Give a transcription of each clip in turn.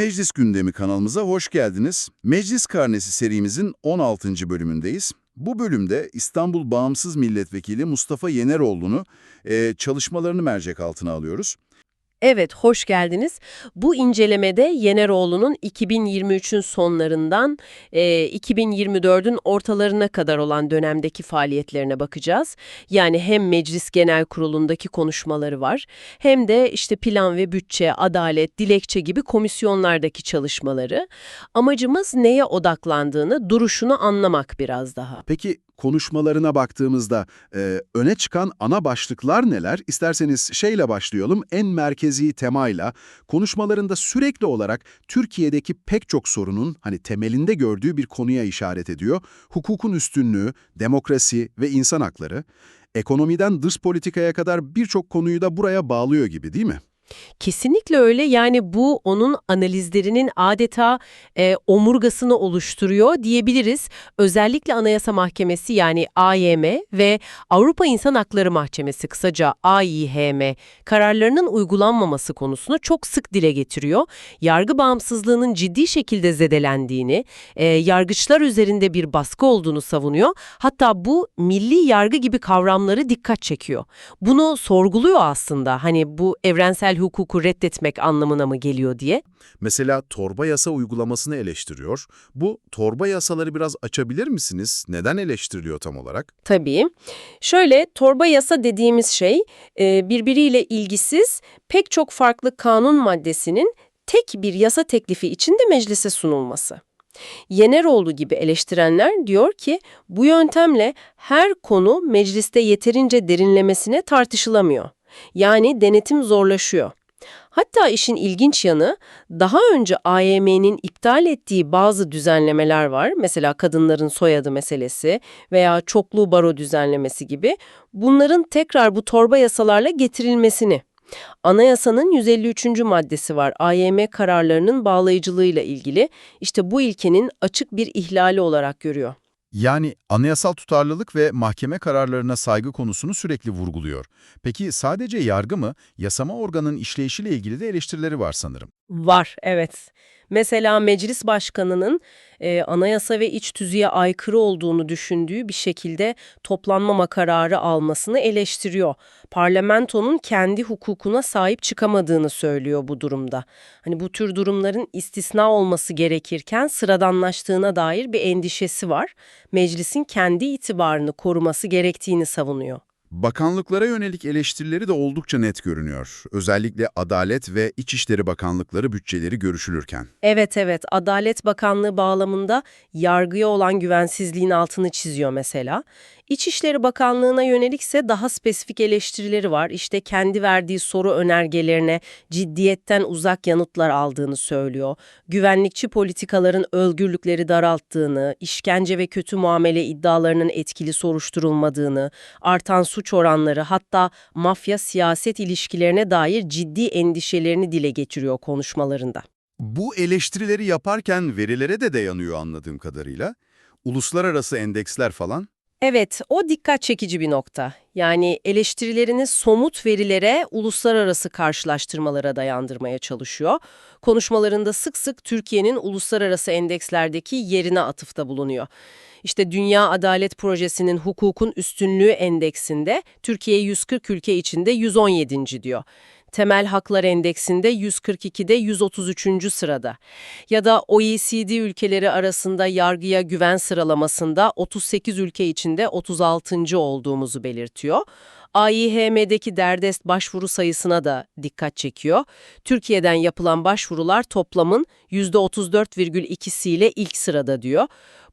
Meclis Gündemi kanalımıza hoş geldiniz. Meclis Karnesi serimizin 16. bölümündeyiz. Bu bölümde İstanbul Bağımsız Milletvekili Mustafa Yeneroğlu'nu e, çalışmalarını mercek altına alıyoruz. Evet, hoş geldiniz. Bu incelemede Yeneroğlu'nun 2023'ün sonlarından e, 2024'ün ortalarına kadar olan dönemdeki faaliyetlerine bakacağız. Yani hem Meclis Genel Kurulu'ndaki konuşmaları var, hem de işte plan ve bütçe, adalet, dilekçe gibi komisyonlardaki çalışmaları. Amacımız neye odaklandığını, duruşunu anlamak biraz daha. Peki konuşmalarına baktığımızda e, öne çıkan ana başlıklar neler? İsterseniz şeyle başlayalım, en merkezi temayla. Konuşmalarında sürekli olarak Türkiye'deki pek çok sorunun hani temelinde gördüğü bir konuya işaret ediyor. Hukukun üstünlüğü, demokrasi ve insan hakları. Ekonomiden dış politikaya kadar birçok konuyu da buraya bağlıyor gibi değil mi? Kesinlikle öyle. Yani bu onun analizlerinin adeta e, omurgasını oluşturuyor diyebiliriz. Özellikle Anayasa Mahkemesi yani AYM ve Avrupa İnsan Hakları Mahkemesi kısaca AİHM kararlarının uygulanmaması konusunu çok sık dile getiriyor. Yargı bağımsızlığının ciddi şekilde zedelendiğini, e, yargıçlar üzerinde bir baskı olduğunu savunuyor. Hatta bu milli yargı gibi kavramları dikkat çekiyor. Bunu sorguluyor aslında. Hani bu evrensel hukuku reddetmek anlamına mı geliyor diye. Mesela torba yasa uygulamasını eleştiriyor. Bu torba yasaları biraz açabilir misiniz? Neden eleştiriliyor tam olarak? Tabii. Şöyle torba yasa dediğimiz şey e, birbiriyle ilgisiz pek çok farklı kanun maddesinin tek bir yasa teklifi içinde meclise sunulması. Yeneroğlu gibi eleştirenler diyor ki bu yöntemle her konu mecliste yeterince derinlemesine tartışılamıyor. Yani denetim zorlaşıyor. Hatta işin ilginç yanı daha önce AYM'nin iptal ettiği bazı düzenlemeler var. Mesela kadınların soyadı meselesi veya çoklu baro düzenlemesi gibi. Bunların tekrar bu torba yasalarla getirilmesini. Anayasanın 153. maddesi var. AYM kararlarının bağlayıcılığıyla ilgili. İşte bu ilkenin açık bir ihlali olarak görüyor. Yani anayasal tutarlılık ve mahkeme kararlarına saygı konusunu sürekli vurguluyor. Peki sadece yargı mı? Yasama organının işleyişiyle ilgili de eleştirileri var sanırım. Var, evet. Mesela meclis başkanının e, anayasa ve iç tüzüğe aykırı olduğunu düşündüğü bir şekilde toplanmama kararı almasını eleştiriyor. Parlamentonun kendi hukukuna sahip çıkamadığını söylüyor bu durumda. Hani bu tür durumların istisna olması gerekirken sıradanlaştığına dair bir endişesi var. Meclisin kendi itibarını koruması gerektiğini savunuyor. Bakanlıklara yönelik eleştirileri de oldukça net görünüyor. Özellikle Adalet ve İçişleri Bakanlıkları bütçeleri görüşülürken. Evet evet Adalet Bakanlığı bağlamında yargıya olan güvensizliğin altını çiziyor mesela. İçişleri Bakanlığı'na yönelikse daha spesifik eleştirileri var. İşte kendi verdiği soru önergelerine ciddiyetten uzak yanıtlar aldığını söylüyor. Güvenlikçi politikaların özgürlükleri daralttığını, işkence ve kötü muamele iddialarının etkili soruşturulmadığını, artan suç oranları hatta mafya-siyaset ilişkilerine dair ciddi endişelerini dile getiriyor konuşmalarında. Bu eleştirileri yaparken verilere de dayanıyor anladığım kadarıyla. Uluslararası endeksler falan. Evet, o dikkat çekici bir nokta. Yani eleştirilerini somut verilere, uluslararası karşılaştırmalara dayandırmaya çalışıyor. Konuşmalarında sık sık Türkiye'nin uluslararası endekslerdeki yerine atıfta bulunuyor. İşte Dünya Adalet Projesi'nin hukukun üstünlüğü endeksinde Türkiye 140 ülke içinde 117. diyor. Temel Haklar Endeksinde 142'de 133. sırada. Ya da OECD ülkeleri arasında yargıya güven sıralamasında 38 ülke içinde 36. olduğumuzu belirtiyor. AİHM'deki derdest başvuru sayısına da dikkat çekiyor. Türkiye'den yapılan başvurular toplamın %34,2'siyle ilk sırada diyor.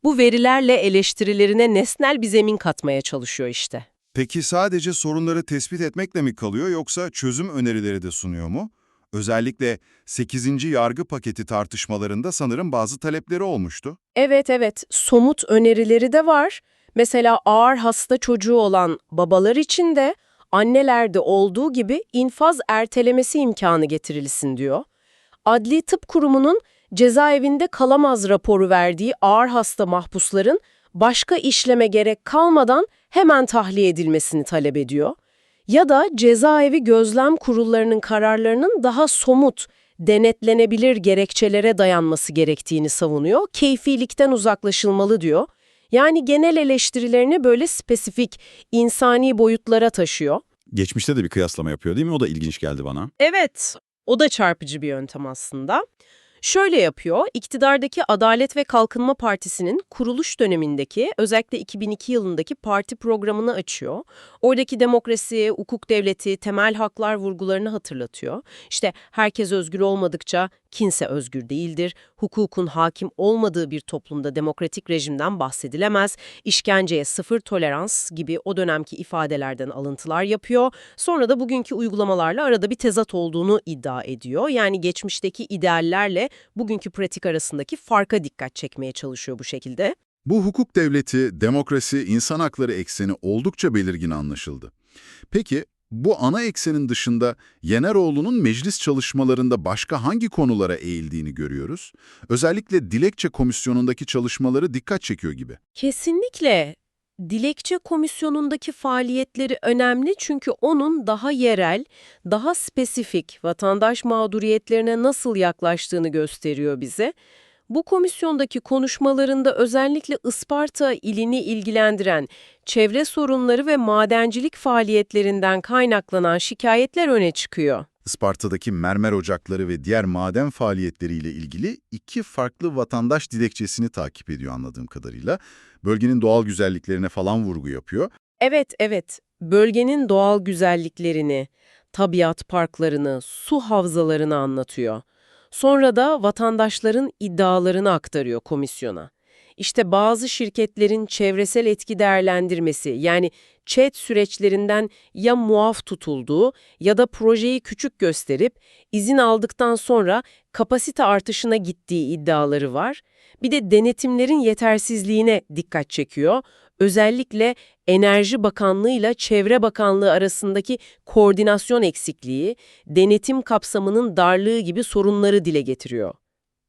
Bu verilerle eleştirilerine nesnel bir zemin katmaya çalışıyor işte. Peki sadece sorunları tespit etmekle mi kalıyor yoksa çözüm önerileri de sunuyor mu? Özellikle 8. yargı paketi tartışmalarında sanırım bazı talepleri olmuştu. Evet evet, somut önerileri de var. Mesela ağır hasta çocuğu olan babalar için de Annelerde olduğu gibi infaz ertelemesi imkanı getirilsin diyor. Adli Tıp Kurumu'nun cezaevinde kalamaz raporu verdiği ağır hasta mahpusların başka işleme gerek kalmadan hemen tahliye edilmesini talep ediyor. Ya da cezaevi gözlem kurullarının kararlarının daha somut, denetlenebilir gerekçelere dayanması gerektiğini savunuyor. Keyfilikten uzaklaşılmalı diyor. Yani genel eleştirilerini böyle spesifik, insani boyutlara taşıyor. Geçmişte de bir kıyaslama yapıyor değil mi? O da ilginç geldi bana. Evet, o da çarpıcı bir yöntem aslında. Şöyle yapıyor, iktidardaki Adalet ve Kalkınma Partisi'nin kuruluş dönemindeki, özellikle 2002 yılındaki parti programını açıyor. Oradaki demokrasi, hukuk devleti, temel haklar vurgularını hatırlatıyor. İşte herkes özgür olmadıkça kimse özgür değildir, hukukun hakim olmadığı bir toplumda demokratik rejimden bahsedilemez, işkenceye sıfır tolerans gibi o dönemki ifadelerden alıntılar yapıyor. Sonra da bugünkü uygulamalarla arada bir tezat olduğunu iddia ediyor. Yani geçmişteki ideallerle bugünkü pratik arasındaki farka dikkat çekmeye çalışıyor bu şekilde. Bu hukuk devleti, demokrasi, insan hakları ekseni oldukça belirgin anlaşıldı. Peki bu ana eksenin dışında Yeneroğlu'nun meclis çalışmalarında başka hangi konulara eğildiğini görüyoruz? Özellikle dilekçe komisyonundaki çalışmaları dikkat çekiyor gibi. Kesinlikle. Dilekçe komisyonundaki faaliyetleri önemli çünkü onun daha yerel, daha spesifik vatandaş mağduriyetlerine nasıl yaklaştığını gösteriyor bize. Bu komisyondaki konuşmalarında özellikle Isparta ilini ilgilendiren çevre sorunları ve madencilik faaliyetlerinden kaynaklanan şikayetler öne çıkıyor. Isparta'daki mermer ocakları ve diğer maden faaliyetleriyle ilgili iki farklı vatandaş dilekçesini takip ediyor anladığım kadarıyla. Bölgenin doğal güzelliklerine falan vurgu yapıyor. Evet, evet. Bölgenin doğal güzelliklerini, tabiat parklarını, su havzalarını anlatıyor. Sonra da vatandaşların iddialarını aktarıyor komisyona. İşte bazı şirketlerin çevresel etki değerlendirmesi yani ÇED süreçlerinden ya muaf tutulduğu ya da projeyi küçük gösterip izin aldıktan sonra kapasite artışına gittiği iddiaları var. Bir de denetimlerin yetersizliğine dikkat çekiyor. Özellikle Enerji Bakanlığı ile Çevre Bakanlığı arasındaki koordinasyon eksikliği, denetim kapsamının darlığı gibi sorunları dile getiriyor.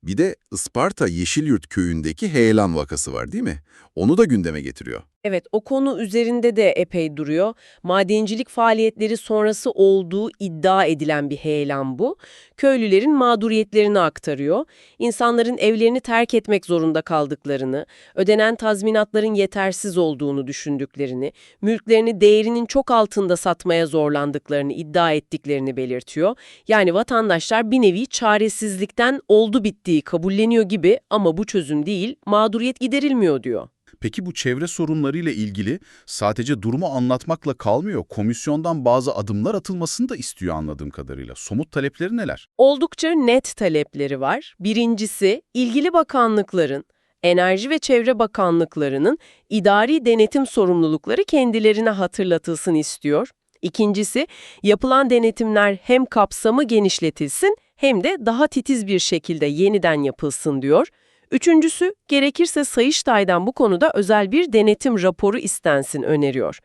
Bir de Isparta Yeşilyurt köyündeki heyelan vakası var değil mi? Onu da gündeme getiriyor. Evet, o konu üzerinde de epey duruyor. Madencilik faaliyetleri sonrası olduğu iddia edilen bir heyelan bu. Köylülerin mağduriyetlerini aktarıyor. İnsanların evlerini terk etmek zorunda kaldıklarını, ödenen tazminatların yetersiz olduğunu düşündüklerini, mülklerini değerinin çok altında satmaya zorlandıklarını iddia ettiklerini belirtiyor. Yani vatandaşlar bir nevi çaresizlikten oldu bittiği kabulleniyor gibi ama bu çözüm değil, mağduriyet giderilmiyor diyor. Peki bu çevre sorunlarıyla ilgili sadece durumu anlatmakla kalmıyor, komisyondan bazı adımlar atılmasını da istiyor anladığım kadarıyla. Somut talepleri neler? Oldukça net talepleri var. Birincisi, ilgili bakanlıkların, Enerji ve Çevre Bakanlıklarının idari denetim sorumlulukları kendilerine hatırlatılsın istiyor. İkincisi, yapılan denetimler hem kapsamı genişletilsin hem de daha titiz bir şekilde yeniden yapılsın diyor. Üçüncüsü, gerekirse Sayıştay'dan bu konuda özel bir denetim raporu istensin öneriyor.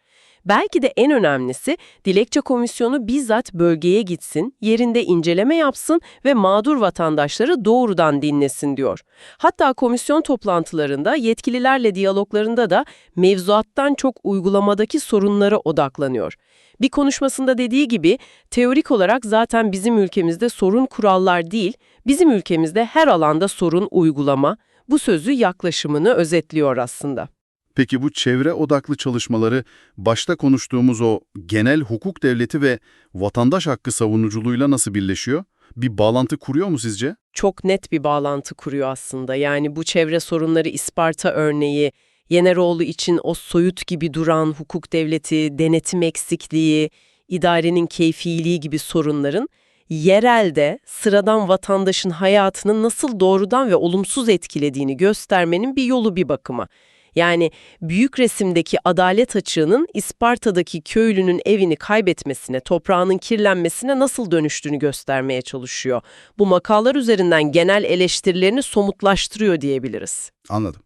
Belki de en önemlisi dilekçe komisyonu bizzat bölgeye gitsin, yerinde inceleme yapsın ve mağdur vatandaşları doğrudan dinlesin diyor. Hatta komisyon toplantılarında yetkililerle diyaloglarında da mevzuattan çok uygulamadaki sorunlara odaklanıyor. Bir konuşmasında dediği gibi teorik olarak zaten bizim ülkemizde sorun kurallar değil, bizim ülkemizde her alanda sorun uygulama, bu sözü yaklaşımını özetliyor aslında. Peki bu çevre odaklı çalışmaları başta konuştuğumuz o genel hukuk devleti ve vatandaş hakkı savunuculuğuyla nasıl birleşiyor? Bir bağlantı kuruyor mu sizce? Çok net bir bağlantı kuruyor aslında. Yani bu çevre sorunları İsparta örneği, Yeneroğlu için o soyut gibi duran hukuk devleti, denetim eksikliği, idarenin keyfiliği gibi sorunların yerelde sıradan vatandaşın hayatını nasıl doğrudan ve olumsuz etkilediğini göstermenin bir yolu bir bakıma. Yani büyük resimdeki adalet açığının İsparta'daki köylünün evini kaybetmesine, toprağının kirlenmesine nasıl dönüştüğünü göstermeye çalışıyor. Bu makalar üzerinden genel eleştirilerini somutlaştırıyor diyebiliriz. Anladım.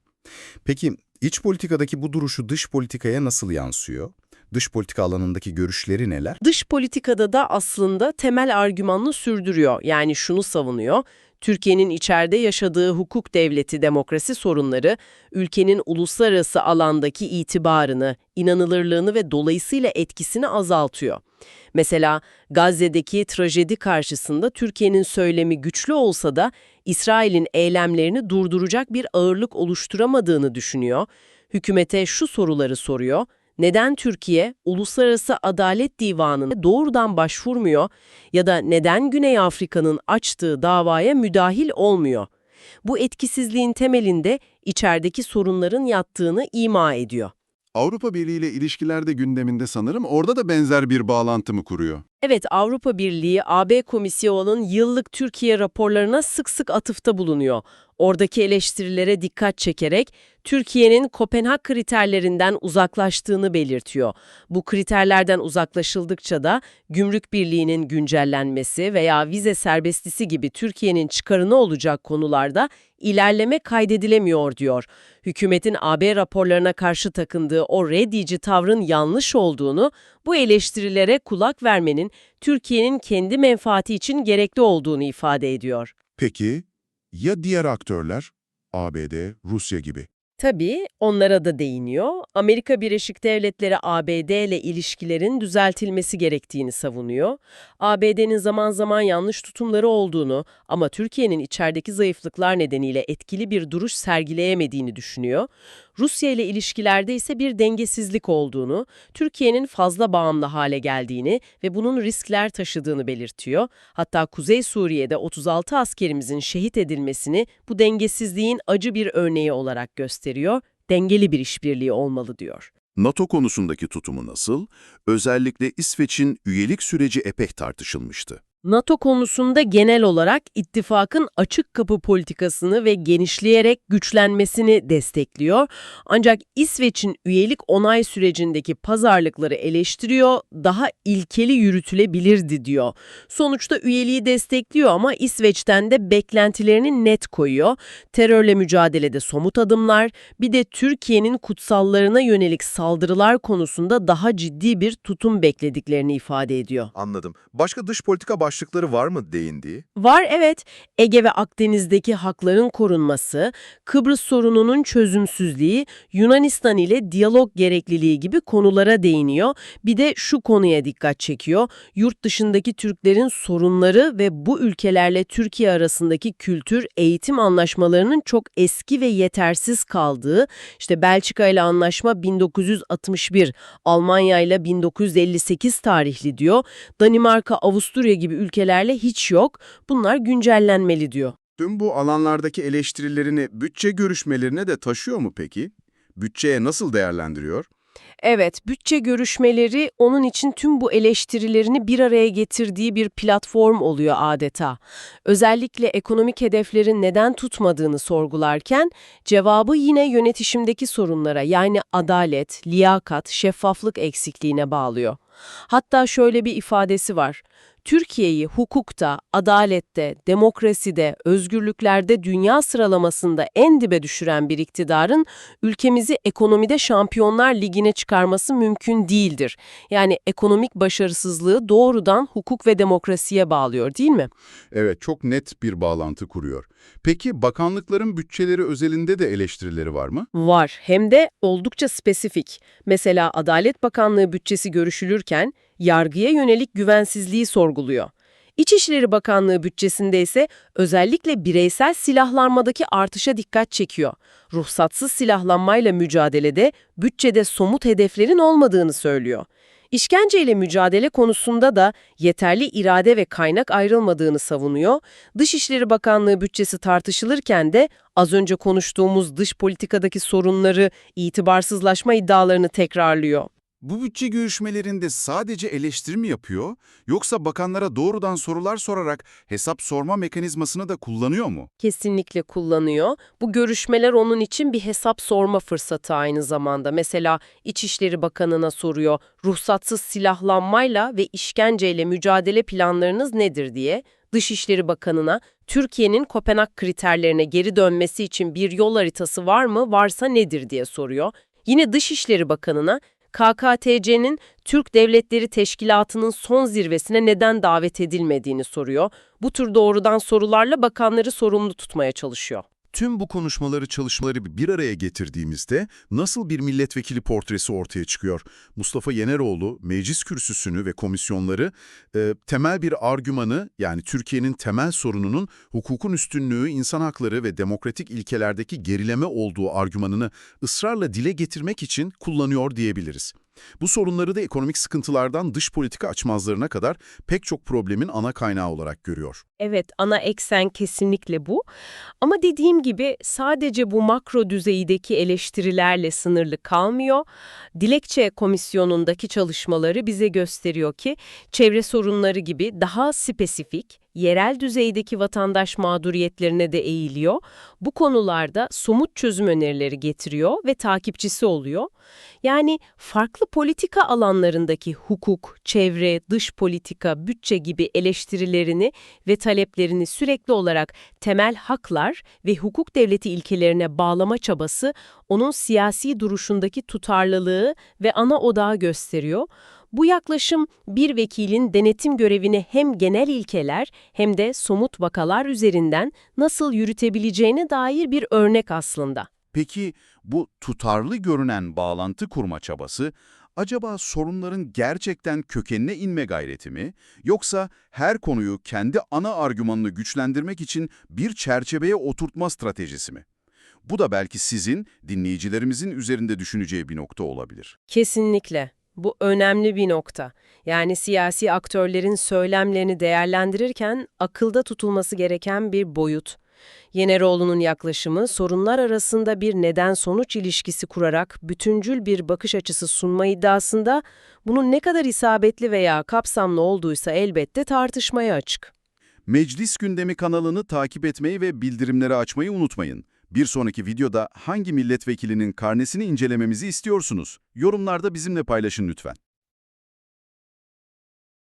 Peki iç politikadaki bu duruşu dış politikaya nasıl yansıyor? Dış politika alanındaki görüşleri neler? Dış politikada da aslında temel argümanını sürdürüyor. Yani şunu savunuyor. Türkiye'nin içeride yaşadığı hukuk devleti demokrasi sorunları, ülkenin uluslararası alandaki itibarını, inanılırlığını ve dolayısıyla etkisini azaltıyor. Mesela Gazze'deki trajedi karşısında Türkiye'nin söylemi güçlü olsa da İsrail'in eylemlerini durduracak bir ağırlık oluşturamadığını düşünüyor. Hükümete şu soruları soruyor. Neden Türkiye Uluslararası Adalet Divanı'na doğrudan başvurmuyor ya da neden Güney Afrika'nın açtığı davaya müdahil olmuyor? Bu etkisizliğin temelinde içerideki sorunların yattığını ima ediyor. Avrupa Birliği ile ilişkilerde gündeminde sanırım orada da benzer bir bağlantı mı kuruyor? Evet, Avrupa Birliği, AB Komisyonu'nun yıllık Türkiye raporlarına sık sık atıfta bulunuyor. Oradaki eleştirilere dikkat çekerek Türkiye'nin Kopenhag kriterlerinden uzaklaştığını belirtiyor. Bu kriterlerden uzaklaşıldıkça da gümrük birliğinin güncellenmesi veya vize serbestisi gibi Türkiye'nin çıkarına olacak konularda ilerleme kaydedilemiyor diyor. Hükümetin AB raporlarına karşı takındığı o reddici tavrın yanlış olduğunu, bu eleştirilere kulak vermenin Türkiye'nin kendi menfaati için gerekli olduğunu ifade ediyor. Peki ya diğer aktörler? ABD, Rusya gibi. Tabii onlara da değiniyor. Amerika Birleşik Devletleri ABD ile ilişkilerin düzeltilmesi gerektiğini savunuyor. ABD'nin zaman zaman yanlış tutumları olduğunu ama Türkiye'nin içerideki zayıflıklar nedeniyle etkili bir duruş sergileyemediğini düşünüyor. Rusya ile ilişkilerde ise bir dengesizlik olduğunu, Türkiye'nin fazla bağımlı hale geldiğini ve bunun riskler taşıdığını belirtiyor. Hatta Kuzey Suriye'de 36 askerimizin şehit edilmesini bu dengesizliğin acı bir örneği olarak gösteriyor. Dengeli bir işbirliği olmalı diyor. NATO konusundaki tutumu nasıl? Özellikle İsveç'in üyelik süreci epey tartışılmıştı. NATO konusunda genel olarak ittifakın açık kapı politikasını ve genişleyerek güçlenmesini destekliyor. Ancak İsveç'in üyelik onay sürecindeki pazarlıkları eleştiriyor, daha ilkeli yürütülebilirdi diyor. Sonuçta üyeliği destekliyor ama İsveç'ten de beklentilerini net koyuyor. Terörle mücadelede somut adımlar, bir de Türkiye'nin kutsallarına yönelik saldırılar konusunda daha ciddi bir tutum beklediklerini ifade ediyor. Anladım. Başka dış politika başlıkları var mı değindiği? Var evet. Ege ve Akdeniz'deki hakların korunması, Kıbrıs sorununun çözümsüzlüğü, Yunanistan ile diyalog gerekliliği gibi konulara değiniyor. Bir de şu konuya dikkat çekiyor. Yurt dışındaki Türklerin sorunları ve bu ülkelerle Türkiye arasındaki kültür, eğitim anlaşmalarının çok eski ve yetersiz kaldığı, işte Belçika ile anlaşma 1961, Almanya ile 1958 tarihli diyor. Danimarka, Avusturya gibi ülkelerle hiç yok. Bunlar güncellenmeli diyor. Tüm bu alanlardaki eleştirilerini bütçe görüşmelerine de taşıyor mu peki? Bütçeye nasıl değerlendiriyor? Evet, bütçe görüşmeleri onun için tüm bu eleştirilerini bir araya getirdiği bir platform oluyor adeta. Özellikle ekonomik hedeflerin neden tutmadığını sorgularken cevabı yine yönetişimdeki sorunlara yani adalet, liyakat, şeffaflık eksikliğine bağlıyor. Hatta şöyle bir ifadesi var. Türkiye'yi hukukta, adalette, demokraside, özgürlüklerde dünya sıralamasında en dibe düşüren bir iktidarın ülkemizi ekonomide Şampiyonlar Ligi'ne çıkarması mümkün değildir. Yani ekonomik başarısızlığı doğrudan hukuk ve demokrasiye bağlıyor değil mi? Evet, çok net bir bağlantı kuruyor. Peki bakanlıkların bütçeleri özelinde de eleştirileri var mı? Var. Hem de oldukça spesifik. Mesela Adalet Bakanlığı bütçesi görüşülürken yargıya yönelik güvensizliği sorguluyor. İçişleri Bakanlığı bütçesinde ise özellikle bireysel silahlanmadaki artışa dikkat çekiyor. Ruhsatsız silahlanmayla mücadelede bütçede somut hedeflerin olmadığını söylüyor. İşkenceyle mücadele konusunda da yeterli irade ve kaynak ayrılmadığını savunuyor. Dışişleri Bakanlığı bütçesi tartışılırken de az önce konuştuğumuz dış politikadaki sorunları, itibarsızlaşma iddialarını tekrarlıyor. Bu bütçe görüşmelerinde sadece eleştiri yapıyor, yoksa bakanlara doğrudan sorular sorarak hesap sorma mekanizmasını da kullanıyor mu? Kesinlikle kullanıyor. Bu görüşmeler onun için bir hesap sorma fırsatı aynı zamanda. Mesela İçişleri Bakanı'na soruyor, ruhsatsız silahlanmayla ve işkenceyle mücadele planlarınız nedir diye. Dışişleri Bakanı'na Türkiye'nin Kopenhag kriterlerine geri dönmesi için bir yol haritası var mı, varsa nedir diye soruyor. Yine Dışişleri Bakanı'na KKTC'nin Türk Devletleri Teşkilatı'nın son zirvesine neden davet edilmediğini soruyor. Bu tür doğrudan sorularla bakanları sorumlu tutmaya çalışıyor. Tüm bu konuşmaları, çalışmaları bir araya getirdiğimizde nasıl bir milletvekili portresi ortaya çıkıyor? Mustafa Yeneroğlu, meclis kürsüsünü ve komisyonları e, temel bir argümanı yani Türkiye'nin temel sorununun hukukun üstünlüğü, insan hakları ve demokratik ilkelerdeki gerileme olduğu argümanını ısrarla dile getirmek için kullanıyor diyebiliriz. Bu sorunları da ekonomik sıkıntılardan dış politika açmazlarına kadar pek çok problemin ana kaynağı olarak görüyor. Evet, ana eksen kesinlikle bu. Ama dediğim gibi sadece bu makro düzeydeki eleştirilerle sınırlı kalmıyor. Dilekçe Komisyonu'ndaki çalışmaları bize gösteriyor ki çevre sorunları gibi daha spesifik, yerel düzeydeki vatandaş mağduriyetlerine de eğiliyor. Bu konularda somut çözüm önerileri getiriyor ve takipçisi oluyor. Yani farklı politika alanlarındaki hukuk, çevre, dış politika, bütçe gibi eleştirilerini ve taleplerini sürekli olarak temel haklar ve hukuk devleti ilkelerine bağlama çabası onun siyasi duruşundaki tutarlılığı ve ana odağı gösteriyor. Bu yaklaşım bir vekilin denetim görevini hem genel ilkeler hem de somut vakalar üzerinden nasıl yürütebileceğine dair bir örnek aslında. Peki bu tutarlı görünen bağlantı kurma çabası acaba sorunların gerçekten kökenine inme gayreti mi yoksa her konuyu kendi ana argümanını güçlendirmek için bir çerçeveye oturtma stratejisi mi? Bu da belki sizin dinleyicilerimizin üzerinde düşüneceği bir nokta olabilir. Kesinlikle. Bu önemli bir nokta. Yani siyasi aktörlerin söylemlerini değerlendirirken akılda tutulması gereken bir boyut. Yeneroğlu'nun yaklaşımı sorunlar arasında bir neden-sonuç ilişkisi kurarak bütüncül bir bakış açısı sunma iddiasında bunun ne kadar isabetli veya kapsamlı olduysa elbette tartışmaya açık. Meclis Gündemi kanalını takip etmeyi ve bildirimleri açmayı unutmayın. Bir sonraki videoda hangi milletvekilinin karnesini incelememizi istiyorsunuz? Yorumlarda bizimle paylaşın lütfen.